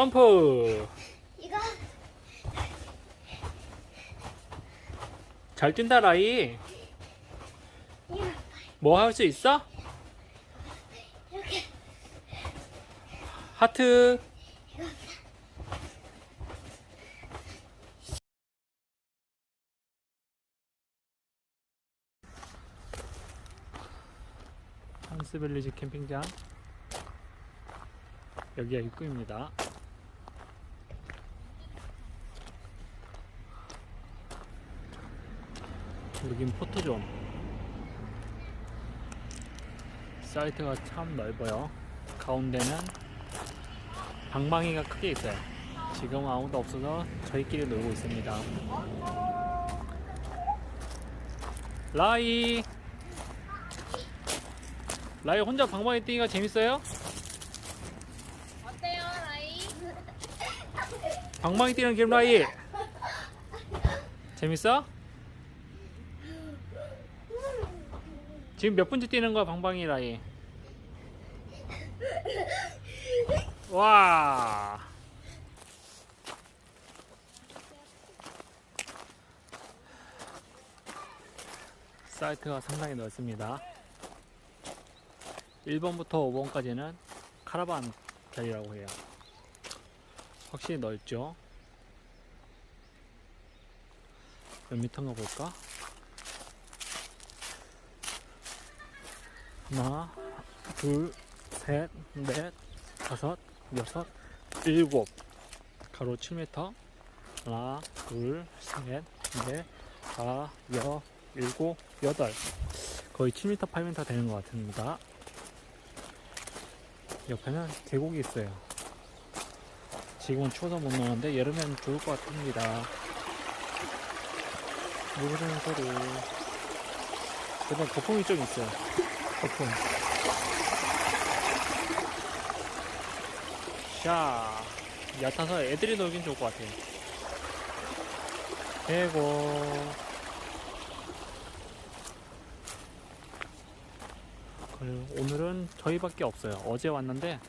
점프. 이거 잘 뛴다 라이. 뭐할 수 있어? 하트. 한스빌리지 캠핑장 여기가 입구입니다. 여긴 포토존 사이트가 참 넓어요. 가운데는 방망이가 크게 있어요. 지금 아무도 없어서 저희끼리 놀고 있습니다. 라이 라이 혼자 방망이 뛰기가 재밌어요? 어때요, 라이? 방망이 뛰는 김 라이 재밌어? 지금 몇 분째 뛰는 거야 방방이 라이? 와. 사이트가 상당히 넓습니다. 1번부터 5번까지는 카라반 자리라고 해요. 확실히 넓죠? 몇 미터인가 볼까? 하나, 둘, 셋, 넷, 다섯, 여섯, 일곱. 가로 7m. 하나, 둘, 셋, 넷, 다, 여, 일곱, 여덟. 거의 7m, 8m 되는 것 같습니다. 옆에는 계곡이 있어요. 지금은 추워서 못 노는데 여름엔 좋을 것 같습니다. 물 흐르는 소리. 그다음 거품이 좀 있어요. 거품. 자, 얕아서 애들이 놀긴 좋을 것 같아요. 그리고 오늘은 저희밖에 없어요. 어제 왔는데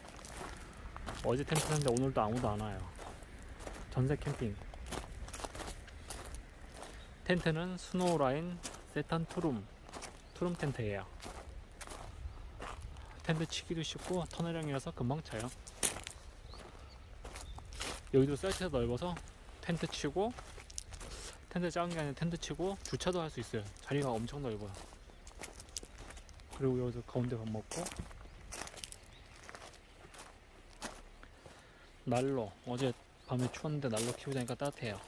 어제 텐트 샀는데 오늘도 아무도 안 와요. 전세 캠핑. 텐트는 스노우라인 세탄 투룸 투룸 텐트예요. 텐트 치기도 쉽고 터널형이라서 금방 차요. 여기도 사이트가 넓어서 텐트 치고 텐트 작은 게 아니라 텐트 치고 주차도 할 수 있어요. 자리가 엄청 넓어요. 그리고 여기서 가운데 밥 먹고 난로 어제 밤에 추웠는데 난로 키우고 자니까 따뜻해요.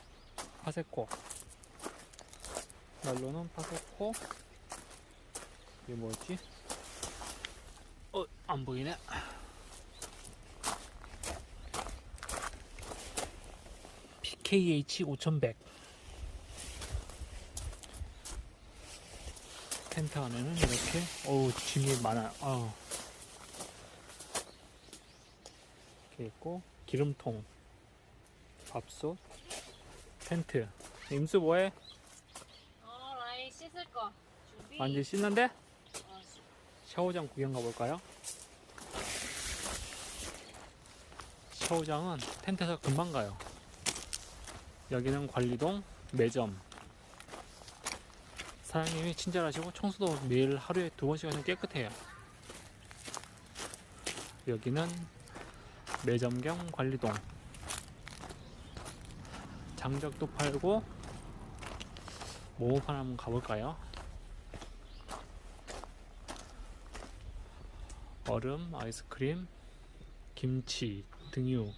파세코 난로는 파세코 이게 뭐였지? 어, 안 보이네. PKH 5100 텐트 안에는 이렇게 어우 짐이 많아요. 어우. 이렇게 있고 기름통, 밥솥, 텐트. 임수 뭐해? 어, 라이 씻을 거. 준비. 완전 씻는데? 어, 샤워장 구경 가볼까요? 샤워장은 텐트에서 금방 가요. 여기는 관리동 매점. 사장님이 친절하시고 청소도 매일 하루에 두 번씩 하시면 깨끗해요. 여기는 매점 겸 관리동. 장작도 팔고 모모판 한번 가볼까요? 얼음, 아이스크림, 김치, 등유,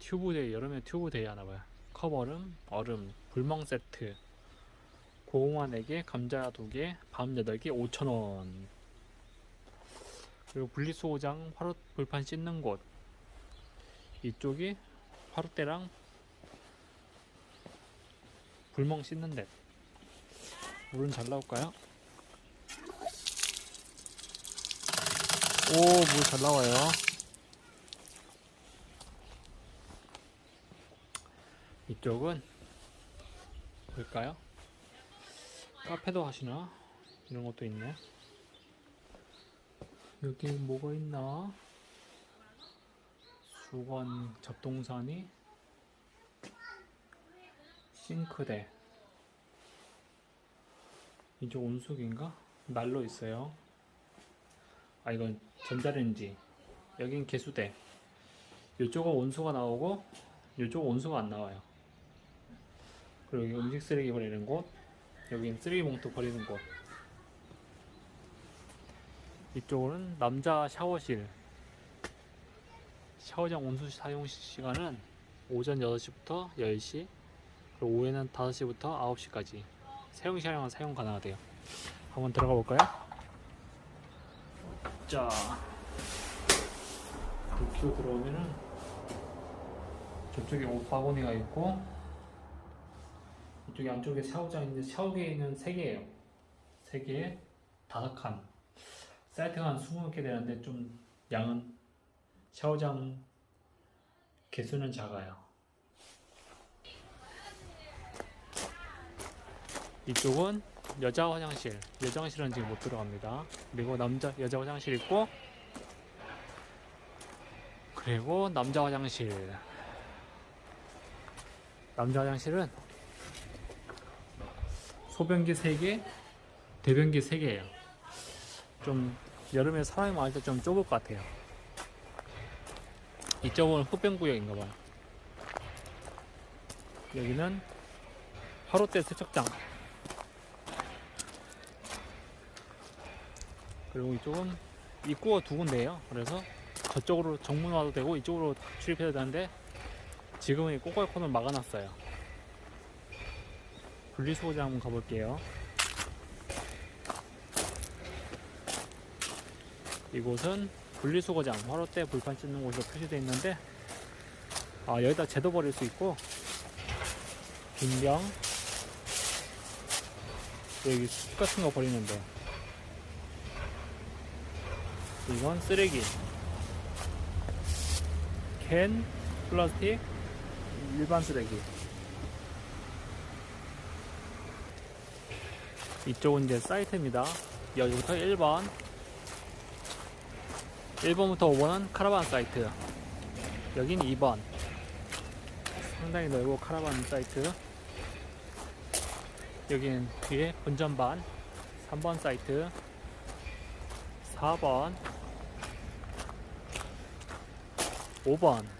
튜브데이, 여름에 튜브데이 하나봐요. 컵얼음, 얼음, 불멍 세트, 고구마 4개, 감자 2개, 밤 8개, 5,000원. 그리고 분리수거장, 화롯 불판 씻는 곳. 이쪽이 화롯대랑 불멍 씻는 데. 물은 잘 나올까요? 오, 물 잘 나와요. 이쪽은 볼까요? 카페도 하시나? 이런 것도 있네. 여기 뭐가 있나? 수건 잡동사니 싱크대 이쪽 온수기인가? 난로 있어요 아 이건 전자레인지. 여긴 개수대. 이쪽은 온수가 나오고 이쪽은 온수가 안 나와요. 그리고 여기 음식 쓰레기 버리는 곳 여긴 쓰레기 봉투 버리는 곳. 이쪽은 남자 샤워실. 샤워장 온수 사용 시간은 오전 6시부터 10시 그리고 오후에는 5시부터 9시까지. 사용 시간은 사용 가능하대요. 한번 들어가 볼까요? 자 도쿄 들어오면은 저쪽에 옷 바구니가 있고 이쪽에 안쪽에 샤워장인데 샤워기는 3개예요. 3개에 5칸. 사이트가 한 20개 되는데 좀 양은 샤워장 개수는 작아요. 이쪽은 여자 화장실. 여자 화장실은 지금 못 들어갑니다. 그리고 남자 여자 화장실 있고 그리고 남자 화장실. 남자 화장실은 소변기 3개 대변기 3개예요. 좀 여름에 사람이 많을 때 좀 좁을 것 같아요. 이쪽은 흡변 구역인가 봐요. 여기는 화롯대 세척장 그리고 이쪽은 입구가 두 군데예요. 그래서 저쪽으로 정문 와도 되고 이쪽으로 출입해도 되는데 지금은 이 코너를 막아놨어요. 분리수거장 한번 가볼게요. 이곳은 분리수거장, 화롯대 불판 찢는 곳으로 표시되어 있는데 아 여기다 제도 버릴 수 있고 빈병 여기 숯 같은 거 버리는데 이건 쓰레기. 캔 플라스틱? 일반 쓰레기. 이쪽은 이제 사이트입니다. 여기부터 1번. 1번부터 5번은 카라반 사이트. 여긴 2번. 상당히 넓고 카라반 사이트. 여기는 뒤에 본전반. 3번 사이트. 4번 5번